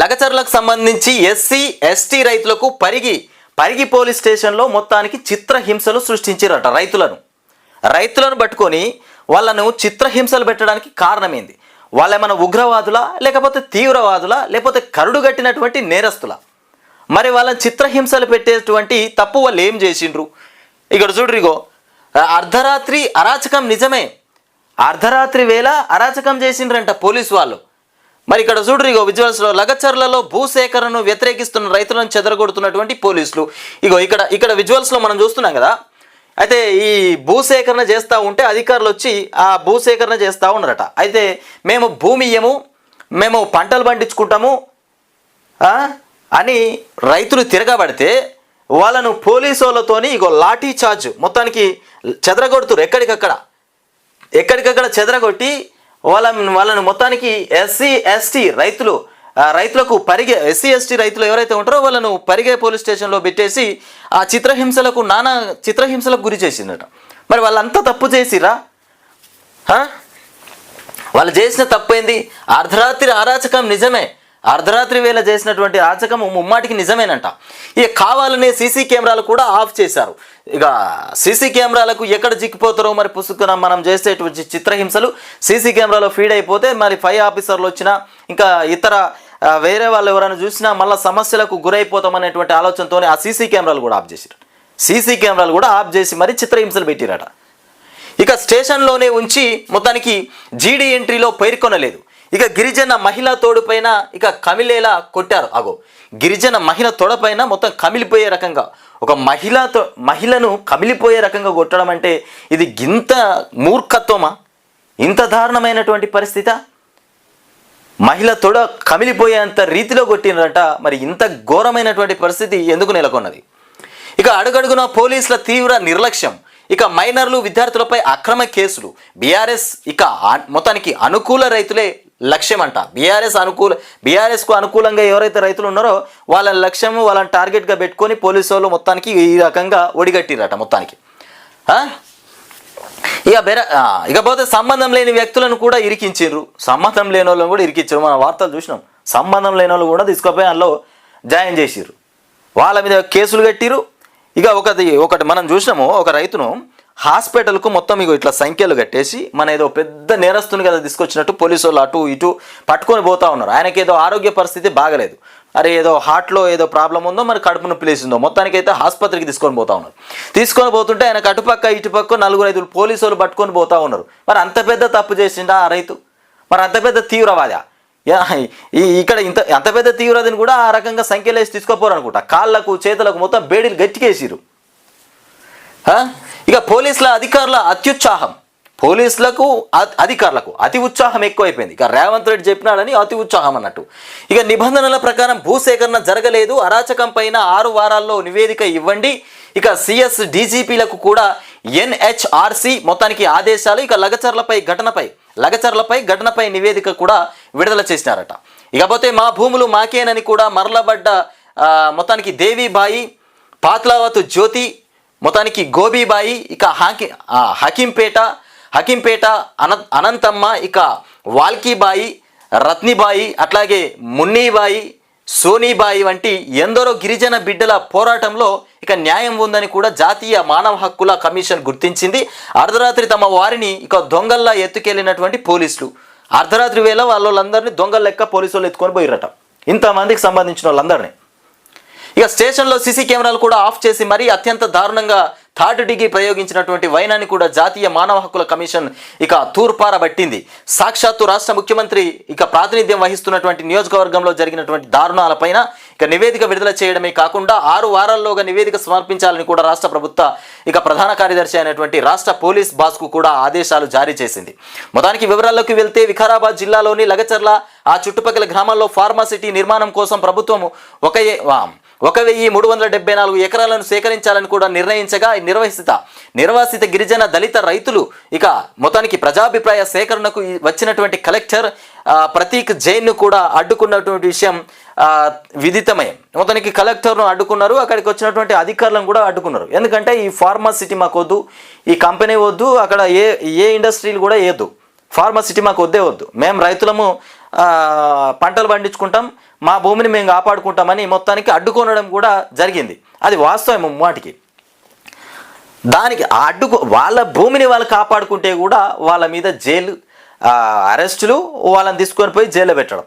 లగచర్లకు సంబంధించి SC ST రైతులకు Parigi Parigi police స్టేషన్లో మొత్తానికి చిత్రహింసలు సృష్టించారట రైతులను. రైతులను పట్టుకొని వాళ్ళను చిత్రహింసలు పెట్టడానికి కారణమైంది? వాళ్ళేమైనా ఉగ్రవాదులా లేకపోతే తీవ్రవాదులా లేకపోతే కరుడు కట్టినటువంటి నేరస్తులా? మరి వాళ్ళని చిత్రహింసలు పెట్టేటువంటి తప్పు వాళ్ళు ఏం చేసిండ్రు? ఇక్కడ చూడ్రిగో అర్ధరాత్రి అరాచకం నిజమే. అర్ధరాత్రి వేళ అరాచకం చేసిండ్రంట పోలీసు వాళ్ళు. మరి ఇక్కడ చూడరు ఇగో విజువల్స్లో లగచర్లలో భూసేకరణను వ్యతిరేకిస్తున్న రైతులను చెదరగొడుతున్నటువంటి పోలీసులు. ఇగో ఇక్కడ ఇక్కడ విజువల్స్లో మనం చూస్తున్నాం కదా అయితే ఈ భూసేకరణ చేస్తూ ఉంటే అధికారులు వచ్చి ఆ భూసేకరణ చేస్తూ ఉన్నారట. అయితే మేము భూమి ఇయ్యము మేము పంటలు పండించుకుంటాము అని రైతులు తిరగబడితే వాళ్ళను పోలీసు వాళ్ళతోని ఇగో లాఠీ చార్జ్ మొత్తానికి చెదరగొడుతురు ఎక్కడికక్కడ. ఎక్కడికక్కడ చెదరగొట్టి వాళ్ళ వాళ్ళను మొత్తానికి ఎస్సీ ఎస్టీ రైతులు రైతులకు పరిగే ఎస్సీ ఎస్టీ రైతులు ఎవరైతే ఉంటారో వాళ్ళను పరిగే పోలీస్ స్టేషన్లో పెట్టేసి ఆ చిత్రహింసలకు నానా చిత్రహింసలకు గురి చేసిందట. మరి వాళ్ళంతా తప్పు చేసిరా? వాళ్ళు చేసిన తప్పైంది? అర్ధరాత్రి అరాచకం నిజమే. అర్ధరాత్రి వేళ చేసినటువంటి అరాచకం ముమ్మాటికి నిజమేనంట. ఇక కావాలనే సీసీ కెమెరాలు కూడా ఆఫ్ చేశారు. ఇక సీసీ కెమెరాలకు ఎక్కడ చిక్కిపోతారో మరి పుసుకున మనం చేసేటువంటి చిత్రహింసలు సీసీ కెమెరాలో ఫీడ్ అయిపోతే మరి ఫైవ్ ఆఫీసర్లు వచ్చినా ఇంకా ఇతర వేరే వాళ్ళు ఎవరైనా చూసినా మళ్ళీ సమస్యలకు గురైపోతామనేటువంటి ఆలోచనతోనే ఆ సీసీ కెమెరాలు కూడా ఆఫ్ చేసిరు సీసీ కెమెరాలు కూడా ఆఫ్ చేసి మరి చిత్రహింసలు పెట్టిరట. ఇక స్టేషన్లోనే ఉంచి మొత్తానికి జీడీ ఎంట్రీలో పేర్కొనలేదు. ఇక గిరిజన మహిళ తోడుపైన ఇక కమిలేలా కొట్టారు. అగో గిరిజన మహిళ తోడపైన మొత్తం కమిలిపోయే రకంగా ఒక మహిళతో మహిళను కమిలిపోయే రకంగా కొట్టడం అంటే ఇది గింత మూర్ఖత్వమా? ఇంత దారుణమైనటువంటి పరిస్థిత? మహిళ తొడ కమిలిపోయేంత రీతిలో కొట్టినరట మరి ఇంత ఘోరమైనటువంటి పరిస్థితి ఎందుకు నెలకొన్నది? ఇక అడుగడుగున పోలీసుల తీవ్ర నిర్లక్ష్యం. ఇక మైనర్లు విద్యార్థులపై అక్రమ కేసులు. బీఆర్ఎస్ ఇక మొత్తానికి అనుకూల రైతులే లక్ష్యం అంట బీఆర్ఎస్ అనుకూల బీఆర్ఎస్కు అనుకూలంగా ఎవరైతే రైతులు ఉన్నారో వాళ్ళ లక్ష్యం వాళ్ళని టార్గెట్గా పెట్టుకొని పోలీసు వాళ్ళు మొత్తానికి ఈ రకంగా ఒడిగట్టిరట మొత్తానికి. ఇక బెర ఇకపోతే సంబంధం లేని వ్యక్తులను కూడా ఇరికించారు సంబంధం లేని వాళ్ళని కూడా ఇరికించారు. మన వార్తలు చూసినాం. సంబంధం లేని వాళ్ళు కూడా తీసుకుపోయి అందులో జాయిన్ చేసిర్రు. వాళ్ళ మీద కేసులు కట్టిరు ఇక ఒకటి ఒకటి మనం చూసినాము. ఒక రైతును హాస్పిటల్కు మొత్తం మీకు ఇట్లా సంఖ్యలు కట్టేసి మన ఏదో పెద్ద నేరస్తుని కదా తీసుకొచ్చినట్టు పోలీసు వాళ్ళు అటు ఇటు పట్టుకొని పోతా ఉన్నారు. ఆయనకి ఏదో ఆరోగ్య పరిస్థితి బాగలేదు. అరే ఏదో హార్ట్లో ఏదో ప్రాబ్లం ఉందో మరి కడుపు నొప్పి లేసిందో మొత్తానికి అయితే ఆసుపత్రికి తీసుకొని పోతా ఉన్నారు. తీసుకొని పోతుంటే ఆయన అటుపక్క ఇటుపక్క నలుగురు ఐదుగురు పోలీసు వాళ్ళు పట్టుకొని పోతా ఉన్నారు. మరి అంత పెద్ద తప్పు చేసిండా ఆ రైతు? మరి అంత పెద్ద తీవ్రవాదా? యా, ఈ ఇక్కడ ఇంత అంత పెద్ద తీవ్రతని కూడా ఆ రకంగా సంఖ్యలేసి తీసుకోపోరు అనుకుంటా. కాళ్ళకు చేతులకు మొత్తం బేడీలు గట్టికేసిరు ఇక పోలీసుల అధికారుల అత్యుత్సాహం. పోలీసులకు అధికారులకు అతి ఉత్సాహం ఎక్కువైపోయింది. ఇక రేవంత్ రెడ్డి చెప్పినాడని అతి ఉత్సాహం అన్నట్టు. ఇక నిబంధనల ప్రకారం భూసేకరణ జరగలేదు. అరాచకం పైన ఆరు వారాల్లో నివేదిక ఇవ్వండి. ఇక సిఎస్ డీజీపీలకు కూడా ఎన్హెచ్ఆర్సి మొత్తానికి ఆదేశాలు. ఇక లగచర్లపై ఘటనపై లగచర్లపై ఘటనపై నివేదిక కూడా విడుదల చేసినారట. ఇకపోతే మా భూములు మాకేనని కూడా మరలబడ్డ మొత్తానికి దేవీబాయి పాత్లావతు జ్యోతి మొత్తానికి గోబీబాయి ఇక హాకి హకీంపేట హకీంపేట అన అనంతమ్మ ఇక వాల్కీబాయి రత్నిబాయి అట్లాగే మున్నీబాయి సోనీబాయి వంటి ఎందరో గిరిజన బిడ్డల పోరాటంలో ఇక న్యాయం ఉందని కూడా జాతీయ మానవ హక్కుల కమిషన్ గుర్తించింది. అర్ధరాత్రి తమ వారిని ఇక దొంగల్లా ఎత్తుకెళ్ళినటువంటి పోలీసులు. అర్ధరాత్రి వేళ వాళ్ళందరినీ దొంగల లెక్క పోలీసులు ఎత్తుకొని పోయిరట ఇంతమందికి సంబంధించిన వాళ్ళందరినీ. ఇక స్టేషన్లో సీసీ కెమెరాలు కూడా ఆఫ్ చేసి మరీ అత్యంత దారుణంగా థర్డ్ డిగ్రీ ప్రయోగించినటువంటి వైనాన్ని కూడా జాతీయ మానవ హక్కుల కమిషన్ ఇక తూర్పారబట్టింది సాక్షాత్తు రాష్ట్ర ముఖ్యమంత్రి ఇక ప్రాతినిధ్యం వహిస్తున్నటువంటి నియోజకవర్గంలో జరిగినటువంటి దారుణాలపైన ఇక నివేదిక విడుదల చేయడమే కాకుండా ఆరు వారాల్లోగా నివేదిక సమర్పించాలని కూడా రాష్ట్ర ప్రభుత్వ ఇక ప్రధాన కార్యదర్శి అయినటువంటి రాష్ట్ర పోలీస్ బాస్కు కూడా ఆదేశాలు జారీ చేసింది. మొత్తానికి వివరాల్లోకి వెళ్తే వికారాబాద్ జిల్లాలోని లగచర్ల ఆ చుట్టుపక్కల గ్రామాల్లో ఫార్మాసిటీ నిర్మాణం కోసం ప్రభుత్వం ఒక వా- ఒక వెయ్యి మూడు వందల డెబ్బై నాలుగు ఎకరాలను సేకరించాలని కూడా నిర్ణయించగా నిర్వహిత నిర్వాసిత గిరిజన దళిత రైతులు ఇక మొత్తానికి ప్రజాభిప్రాయ సేకరణకు వచ్చినటువంటి కలెక్టర్ ప్రతీక్ జైన్ను కూడా అడ్డుకున్నటువంటి విషయం ఆ, విదితమయం. మొత్తానికి కలెక్టర్ను అడ్డుకున్నారు అక్కడికి వచ్చినటువంటి అధికారులను కూడా అడ్డుకున్నారు. ఎందుకంటే ఈ ఫార్మాసిటీ మాకు వద్దు ఈ కంపెనీ వద్దు అక్కడ ఏ ఏ ఇండస్ట్రీలు కూడా వేయద్దు ఫార్మసిటీ మాకు వద్దే వద్దు. మేము రైతులము పంటలు పండించుకుంటాం మా భూమిని మేము కాపాడుకుంటామని మొత్తానికి అడ్డుకొనడం కూడా జరిగింది. అది వాస్తవం మాటికి దానికి అడ్డుకు వాళ్ళ భూమిని వాళ్ళు కాపాడుకుంటే కూడా వాళ్ళ మీద జైలు అరెస్టులు వాళ్ళని తీసుకొని పోయి జైల్లో పెట్టడం.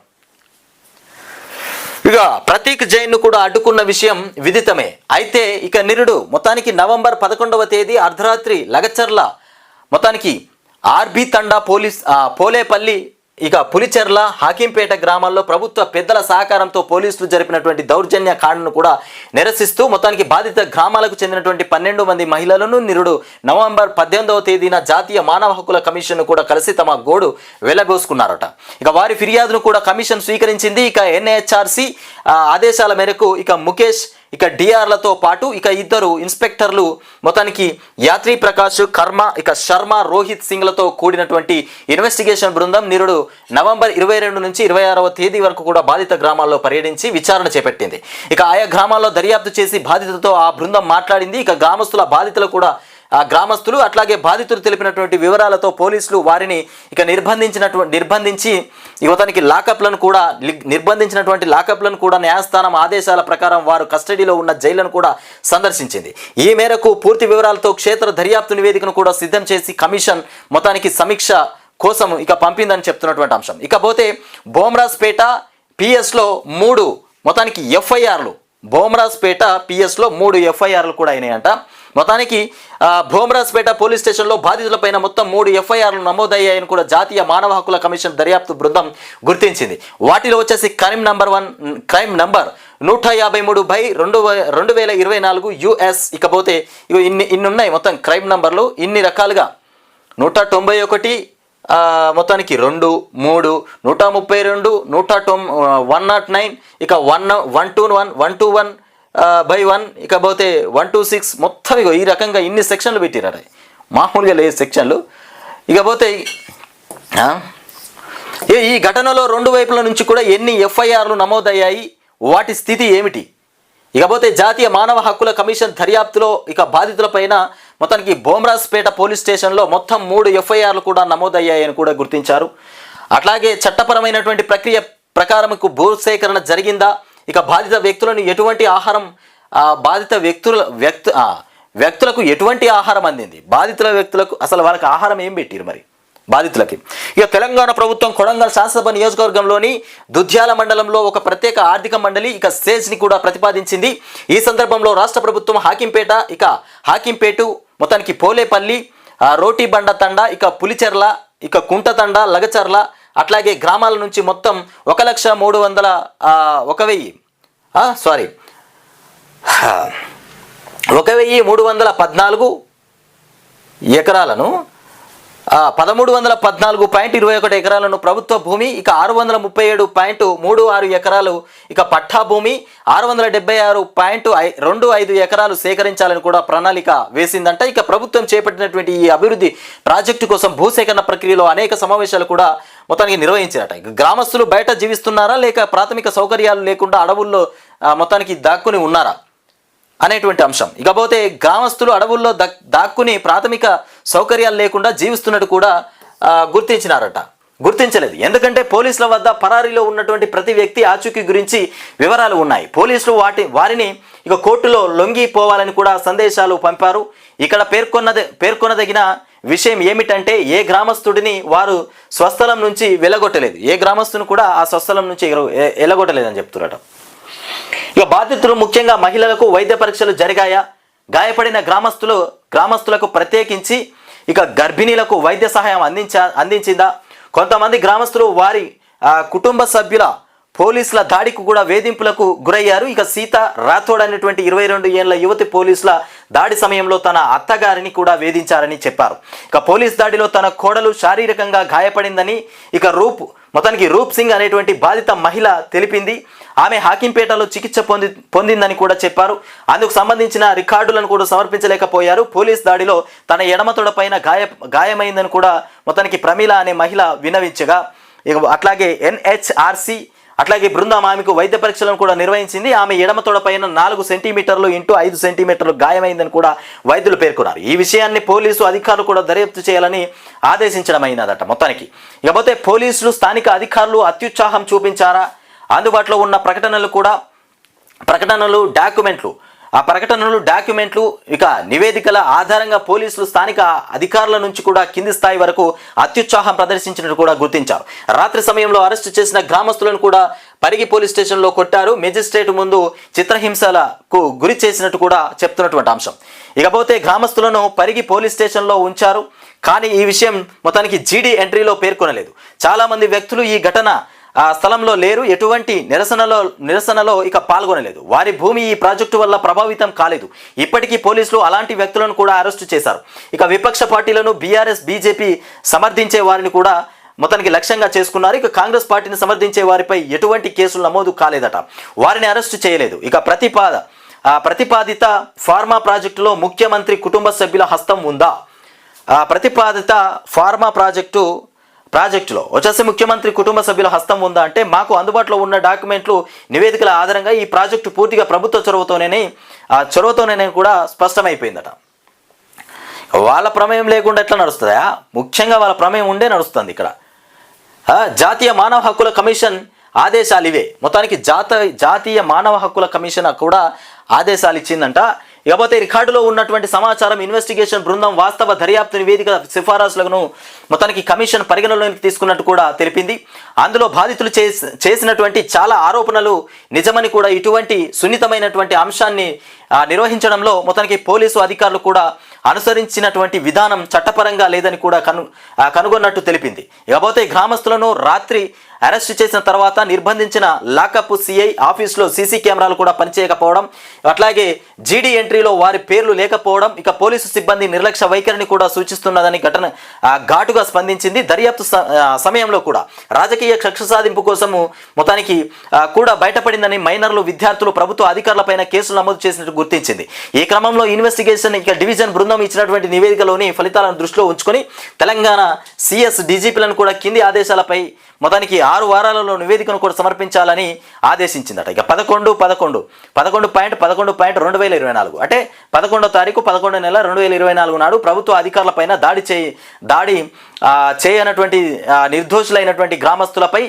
ఇక ప్రతీక్ జైన్ను కూడా అడ్డుకున్న విషయం విదితమే. అయితే ఇక నిరుడు మొత్తానికి నవంబర్ పదకొండవ తేదీ అర్ధరాత్రి లగచర్ల మొత్తానికి ఆర్బి తండా పోలీస్ పోలేపల్లి ఇక పులిచెర్ల హాకింపేట గ్రామాల్లో ప్రభుత్వ పెద్దల సహకారంతో పోలీసులు జరిపినటువంటి దౌర్జన్య కాండను కూడా నిరసిస్తూ మొత్తానికి బాధిత గ్రామాలకు చెందినటువంటి పన్నెండు మంది మహిళలను నిరుడు నవంబర్ పద్దెనిమిదవ తేదీన జాతీయ మానవ హక్కుల కమిషన్ కూడా కలిసి తమ గోడు వెలగోసుకున్నారట. ఇక వారి ఫిర్యాదును కూడా కమిషన్ స్వీకరించింది. ఇక ఎన్హెచ్ఆర్సీ ఆదేశాల మేరకు ఇక ముఖేష్ ఇక డిఆర్లతో పాటు ఇక ఇద్దరు ఇన్స్పెక్టర్లు మొత్తానికి యాత్రి ప్రకాష్ కర్మ ఇక శర్మ రోహిత్ సింగ్లతో కూడినటువంటి ఇన్వెస్టిగేషన్ బృందం నిరుడు నవంబర్ ఇరవై రెండు నుంచి ఇరవై ఆరవ తేదీ వరకు కూడా బాధిత గ్రామాల్లో పర్యటించి విచారణ చేపట్టింది. ఇక ఆయా గ్రామాల్లో దర్యాప్తు చేసి బాధితులతో ఆ బృందం మాట్లాడింది. ఇక గ్రామస్తుల బాధితులు కూడా ఆ గ్రామస్తులు అట్లాగే బాధితులు తెలిపినటువంటి వివరాలతో పోలీసులు వారిని ఇక నిర్బంధించినటువంటి నిర్బంధించి యువతనికి లాకప్లను కూడా నిర్బంధించినటువంటి లాకప్లను కూడా న్యాయస్థానం ఆదేశాల ప్రకారం వారు కస్టడీలో ఉన్న జైళ్ళను కూడా సందర్శించింది. ఈ మేరకు పూర్తి వివరాలతో క్షేత్ర దర్యాప్తు నివేదికను కూడా సిద్ధం చేసి కమిషన్ మొత్తానికి సమీక్ష కోసం ఇక పంపిందని చెప్తున్నటువంటి అంశం. ఇకపోతే బోమ్రాజ్పేట పిఎస్లో మూడు మొత్తానికి ఎఫ్ఐఆర్లు. బోమ్రాజ్పేట పిఎస్లో మూడు ఎఫ్ఐఆర్లు కూడా అయినాయంట. మొత్తానికి భోమరాజ్పేట పోలీస్ స్టేషన్లో బాధితులపైన మొత్తం మూడు ఎఫ్ఐఆర్లు నమోదయ్యాయని కూడా జాతీయ మానవ హక్కుల కమిషన్ దర్యాప్తు బృందం గుర్తించింది. వాటిలో వచ్చేసి crime number one crime number నూట యాభై మూడు బై రెండు రెండు వేల ఇరవై నాలుగు యుఎస్. ఇకపోతే ఇగో ఇన్ని ఇన్ని ఉన్నాయి మొత్తం క్రైమ్ నంబర్లు. ఇన్ని రకాలుగా నూట తొంభై ఒకటి మొత్తానికి రెండు మూడు నూట ముప్పై రెండు నూట తొం వన్ నాట్ నైన్ ఇక one one two one one two one by one ఇకపోతే వన్ టూ సిక్స్ మొత్తం ఇగో ఈ రకంగా ఇన్ని సెక్షన్లు పెట్టిరారు మామూలుగా లేదు సెక్షన్లు. ఇకపోతే ఈ- ఈ ఘటనలో రెండు వైపుల నుంచి కూడా ఎన్ని ఎఫ్ఐఆర్లు నమోదయ్యాయి వాటి స్థితి ఏమిటి? ఇకపోతే జాతీయ మానవ హక్కుల కమిషన్ దర్యాప్తులో ఇక బాధితులపైన మొత్తానికి బోమ్రాజ్పేట పోలీస్ స్టేషన్లో మొత్తం మూడు ఎఫ్ఐఆర్లు కూడా నమోదయ్యాయని కూడా గుర్తించారు. అట్లాగే చట్టపరమైనటువంటి ప్రక్రియ ప్రకారంకు భూసేకరణ జరిగిందా? ఇక బాధిత వ్యక్తులను ఎటువంటి ఆహారం బాధిత వ్యక్తుల వ్యక్తు వ్యక్తులకు ఎటువంటి ఆహారం అందింది? బాధితుల వ్యక్తులకు అసలు వాళ్ళకి ఆహారం ఏం పెట్టారు మరి? బాధితులకి. ఇక తెలంగాణ ప్రభుత్వం కొడంగల్ శాసనసభ నియోజకవర్గంలోని దుద్యాల మండలంలో ఒక ప్రత్యేక ఆర్థిక మండలి ఇక సేజ్ని కూడా ప్రతిపాదించింది. ఈ సందర్భంలో రాష్ట్ర ప్రభుత్వం హాకింపేట ఇక హాకింపేటు మొత్తానికి పోలేపల్లి రోటీ బండ తండ ఇక పులిచెర్ల ఇక కుంటతండ లగచర్ల అట్లాగే గ్రామాల నుంచి మొత్తం ఒక లక్ష మూడు వందల ఒక వెయ్యి సారీ ఒక వెయ్యి మూడు వందల పద్నాలుగు ఎకరాలను పదమూడు వందల పద్నాలుగు పాయింట్ ఇరవై ఒకటి ఎకరాలను ప్రభుత్వ భూమి ఇక ఆరు వందల ముప్పై ఏడు పాయింట్ మూడు ఆరు ఎకరాలు ఇక పట్టా భూమి ఆరు వందల డెబ్బై ఆరు పాయింట్ ఐ- రెండు ఐదు ఎకరాలు సేకరించాలని కూడా ప్రణాళిక వేసిందంట. ఇక ప్రభుత్వం చేపట్టినటువంటి ఈ అభివృద్ధి ప్రాజెక్టు కోసం భూసేకరణ ప్రక్రియలో అనేక సమావేశాలు కూడా మొత్తానికి నిర్వహించారట. గ్రామస్తులు బయట జీవిస్తున్నారా లేక ప్రాథమిక సౌకర్యాలు లేకుండా అడవుల్లో మొత్తానికి దాక్కుని ఉన్నారా అనేటువంటి అంశం. ఇకపోతే గ్రామస్తులు అడవుల్లో దాక్కుని ప్రాథమిక సౌకర్యాలు లేకుండా జీవిస్తున్నట్టు కూడా గుర్తించినారట. గుర్తించలేదు. ఎందుకంటే పోలీసుల వద్ద పరారీలో ఉన్నటువంటి ప్రతి వ్యక్తి ఆచూకీ గురించి వివరాలు ఉన్నాయి. పోలీసులు వాటి వారిని ఇక కోర్టులో లొంగిపోవాలని కూడా సందేశాలు పంపారు. ఇక్కడ పేర్కొన్నది పేర్కొనదగిన విషయం ఏమిటంటే ఏ గ్రామస్తుడిని వారు స్వస్థలం నుంచి వెలగొట్టలేదు. ఏ గ్రామస్తుని కూడా ఆ స్వస్థలం నుంచి వెలగొట్టలేదని ఎలగొట్టలేదని చెప్తున్నారట ఇక బాధితులు ముఖ్యంగా మహిళలకు వైద్య పరీక్షలు జరిగాయా? గాయపడిన గ్రామస్తులు గ్రామస్తులకు ప్రత్యేకించి ఇక గర్భిణీలకు వైద్య సహాయం అందించా అందించిందా? కొంతమంది గ్రామస్తులు వారి కుటుంబ సభ్యుల పోలీసుల దాడికి కూడా వేధింపులకు గురయ్యారు. ఇక సీత రాథోడ్ అనేటువంటి ఇరవై రెండు ఏళ్ళ యువతి పోలీసుల దాడి సమయంలో తన అత్తగారిని కూడా వేధించారని చెప్పారు. ఇక పోలీస్ దాడిలో తన కోడలు శారీరకంగా గాయపడిందని ఇక రూప్ మొత్తానికి రూప్ సింగ్ అనేటువంటి బాధిత మహిళ తెలిపింది. ఆమె హాకింపేటలో చికిత్స పొంది పొందిందని కూడా చెప్పారు. అందుకు సంబంధించిన రికార్డులను కూడా సమర్పించలేకపోయారు. పోలీస్ దాడిలో తన ఎడమ పైన గాయ గాయమైందని కూడా మొత్తానికి ప్రమీల అనే మహిళ వినవించగా ఇక అట్లాగే ఎన్హెచ్ఆర్సీ అట్లాగే బృందం ఆమెకు వైద్య పరీక్షలను కూడా నిర్వహించింది. ఆమె ఎడమ తొడపైన నాలుగు సెంటీమీటర్లు ఇంటూ ఐదు సెంటీమీటర్లు గాయమైందని కూడా వైద్యులు పేర్కొన్నారు. ఈ విషయాన్ని పోలీసు అధికారులు కూడా దర్యాప్తు చేయాలని ఆదేశించడం అయినదట మొత్తానికి. ఇకపోతే పోలీసులు స్థానిక అధికారులు అత్యుత్సాహం చూపించారా? అందుబాటులో ఉన్న ప్రకటనలు కూడా ప్రకటనలు డాక్యుమెంట్లు ఆ ప్రకటనలు డాక్యుమెంట్లు ఇక నివేదికల ఆధారంగా పోలీసులు స్థానిక అధికారుల నుంచి కూడా కింది స్థాయి వరకు అత్యుత్సాహం ప్రదర్శించినట్టు కూడా గుర్తించారు. రాత్రి సమయంలో అరెస్టు చేసిన గ్రామస్తులను కూడా పరిగి పోలీస్ స్టేషన్లో కొట్టారు. మెజిస్ట్రేట్ ముందు చిత్రహింసలకు గురి చేసినట్టు కూడా చెప్తున్నటువంటి అంశం. ఇకపోతే గ్రామస్తులను పరిగి పోలీస్ స్టేషన్లో ఉంచారు. కానీ ఈ విషయం మొత్తానికి జీడీ ఎంట్రీలో పేర్కొనలేదు. చాలామంది వ్యక్తులు ఈ ఘటన ఆ స్థలంలో లేరు ఎటువంటి నిరసనలో నిరసనలో ఇక పాల్గొనలేదు. వారి భూమి ఈ ప్రాజెక్టు వల్ల ప్రభావితం కాలేదు. ఇప్పటికీ పోలీసులు అలాంటి వ్యక్తులను కూడా అరెస్టు చేశారు. ఇక విపక్ష పార్టీలను బీఆర్ఎస్ బీజేపీ సమర్థించే వారిని కూడా మొత్తానికి లక్ష్యంగా చేసుకున్నారు. ఇక కాంగ్రెస్ పార్టీని సమర్థించే వారిపై ఎటువంటి కేసులు నమోదు కాలేదట. వారిని అరెస్టు చేయలేదు. ఇక ప్రతిపాద ప్రతిపాదిత ఫార్మా ప్రాజెక్టులో ముఖ్యమంత్రి కుటుంబ సభ్యుల హస్తం ఉందా? ప్రతిపాదిత ఫార్మా ప్రాజెక్టు ప్రాజెక్టులో వచ్చేసి ముఖ్యమంత్రి కుటుంబ సభ్యుల హస్తం ఉందా అంటే మాకు అందుబాటులో ఉన్న డాక్యుమెంట్లు నివేదికల ఆధారంగా ఈ ప్రాజెక్టు పూర్తిగా ప్రభుత్వ చొరవతోనే ఆ చొరవతోనే కూడా స్పష్టమైపోయిందట. వాళ్ళ ప్రమేయం లేకుండా ఎట్లా నడుస్తుందా? ముఖ్యంగా వాళ్ళ ప్రమేయం ఉండే నడుస్తుంది ఇక్కడ. జాతీయ మానవ హక్కుల కమిషన్ ఆదేశాలు ఇవే. మొత్తానికి జాత జాతీయ మానవ హక్కుల కమిషన్ కూడా ఆదేశాలు ఇచ్చిందంట. ఇకపోతే రికార్డులో ఉన్నటువంటి సమాచారం ఇన్వెస్టిగేషన్ బృందం వాస్తవ దర్యాప్తు నివేదిక సిఫారసులను మొత్తానికి కమిషన్ పరిగణలోకి తీసుకున్నట్టు కూడా తెలిపింది. అందులో బాధితులు చేసి చేసినటువంటి చాలా ఆరోపణలు నిజమని కూడా ఇటువంటి సున్నితమైనటువంటి అంశాన్ని నిర్వహించడంలో మొత్తానికి పోలీసు అధికారులు కూడా అనుసరించినటువంటి విధానం చట్టపరంగా లేదని కూడా కను కనుగొన్నట్టు తెలిపింది. ఇకపోతే గ్రామస్తులను రాత్రి అరెస్ట్ చేసిన తర్వాత నిర్బంధించిన లాకప్ సిఐ ఆఫీస్లో సీసీ కెమెరాలు కూడా పనిచేయకపోవడం అట్లాగే జీడీ ఎంట్రీలో వారి పేర్లు లేకపోవడం ఇక పోలీసు సిబ్బంది నిర్లక్ష్య వైఖరిని కూడా సూచిస్తున్నదని ఘటన ఘాటుగా స్పందించింది దర్యాప్తు స- సమయంలో కూడా. రాజకీయ కక్ష సాధింపు కోసము మొత్తానికి కూడా బయటపడిందని మైనర్లు విద్యార్థులు ప్రభుత్వ అధికారులపైన కేసులు నమోదు చేసినట్టు గుర్తించింది. ఈ క్రమంలో ఇన్వెస్టిగేషన్ ఇక డివిజన్ బృందం ఇచ్చినటువంటి నివేదికలోని ఫలితాలను దృష్టిలో ఉంచుకొని తెలంగాణ సిఎస్ డీజీపీలను కూడా కింది ఆదేశాలపై మొత్తానికి ఆరు వారాలలో నివేదికను కూడా సమర్పించాలని ఆదేశించిందట. ఇక పదకొండు పదకొండు. పదకొండు పాయింట్ పదకొండు పాయింట్ రెండు వేల ఇరవై నాలుగు. అంటే పదకొండో తారీఖు పదకొండో నెల రెండు వేల ఇరవై నాలుగు నాడు ప్రభుత్వ అధికారులపైన దాడి చేయి దాడి చేయనటువంటి నిర్దోషులైనటువంటి గ్రామస్తులపై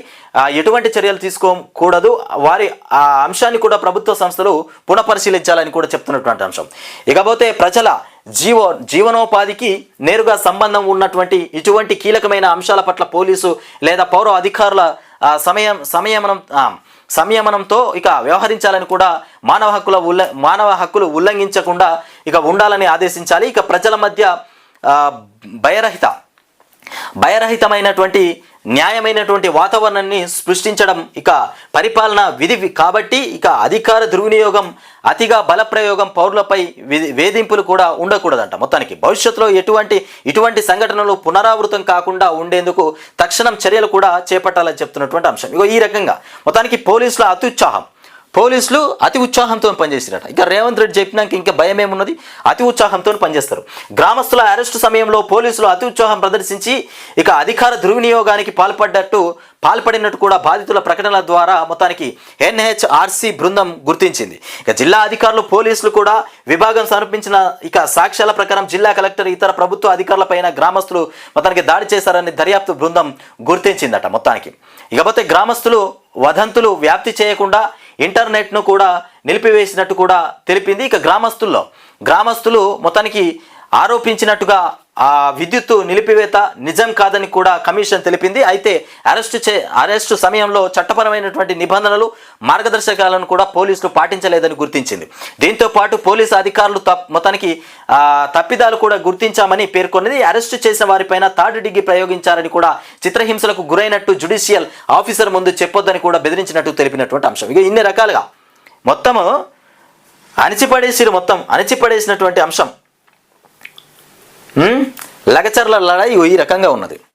ఎటువంటి చర్యలు తీసుకోకూడదు. వారి ఆ అంశాన్ని కూడా ప్రభుత్వ సంస్థలు పునఃపరిశీలించాలని కూడా చెప్తున్నటువంటి అంశం. ఇకపోతే ప్రజల జీవ జీవనోపాధికి నేరుగా సంబంధం ఉన్నటువంటి ఇటువంటి కీలకమైన అంశాల పట్ల పోలీసు లేదా పౌర అధికారుల సమయం సంయమనం సంయమనంతో ఇక వ్యవహరించాలని కూడా మానవ హక్కుల ఉల్ల మానవ హక్కులు ఉల్లంఘించకుండా ఇక ఉండాలని ఆదేశించాలి. ఇక ప్రజల మధ్య ఆ, భయరహిత భయరహితమైనటువంటి న్యాయమైనటువంటి వాతావరణాన్ని సృష్టించడం ఇక పరిపాలన విధి కాబట్టి ఇక అధికార దుర్వినియోగం అతిగా బలప్రయోగం పౌరులపై వేధింపులు కూడా ఉండకూడదంట. మొత్తానికి భవిష్యత్తులో ఎటువంటి ఇటువంటి సంఘటనలు పునరావృతం కాకుండా ఉండేందుకు తక్షణం చర్యలు కూడా చేపట్టాలని చెప్తున్నటువంటి అంశం. ఇగో ఈ రకంగా మొత్తానికి పోలీసుల అత్యుత్సాహం. పోలీసులు అతి ఉత్సాహంతో పనిచేసిరట. ఇక రేవంత్ రెడ్డి చెప్పినాక ఇంకా భయం ఏమున్నది అతి ఉత్సాహంతో పనిచేస్తారు. గ్రామస్తుల అరెస్టు సమయంలో పోలీసులు అతి ఉత్సాహం ప్రదర్శించి ఇక అధికార దుర్వినియోగానికి పాల్పడ్డట్టు పాల్పడినట్టు కూడా బాధితుల ప్రకటనల ద్వారా మొత్తానికి ఎన్హెచ్ఆర్సీ బృందం గుర్తించింది. ఇక జిల్లా అధికారులు పోలీసులు కూడా విభాగం సమర్పించిన ఇక సాక్ష్యాల ప్రకారం జిల్లా కలెక్టర్ ఇతర ప్రభుత్వ అధికారులపైన గ్రామస్తులు మొత్తానికి దాడి చేశారని దర్యాప్తు బృందం గుర్తించిందట మొత్తానికి. ఇకపోతే గ్రామస్తులు వదంతులు వ్యాప్తి చేయకుండా ఇంటర్నెట్ను కూడా నిలిపివేసినట్టు కూడా తెలిపింది ఇక గ్రామస్తుల్లో. గ్రామస్తులు మొత్తానికి ఆరోపించినట్టుగా ఆ విద్యుత్తు నిలిపివేత నిజం కాదని కూడా కమిషన్ తెలిపింది. అయితే అరెస్టు చే అరెస్టు సమయంలో చట్టపరమైనటువంటి నిబంధనలు మార్గదర్శకాలను కూడా పోలీసులు పాటించలేదని గుర్తించింది. దీంతో పాటు పోలీసు అధికారులు తప్ మొత్తానికి తప్పిదాలు కూడా గుర్తించామని పేర్కొన్నది. అరెస్టు చేసిన వారిపైన థర్డ్ డిగ్రీ ప్రయోగించారని కూడా చిత్రహింసలకు గురైనట్టు జుడిషియల్ ఆఫీసర్ ముందు చెప్పొద్దని కూడా బెదిరించినట్టు తెలిపినటువంటి అంశం. ఇక ఇన్ని రకాలుగా మొత్తము అణిచిపడేసిరు మొత్తం అణిచిపడేసినటువంటి అంశం. లగచర్ల లడాయి ఈ రకంగా ఉన్నది.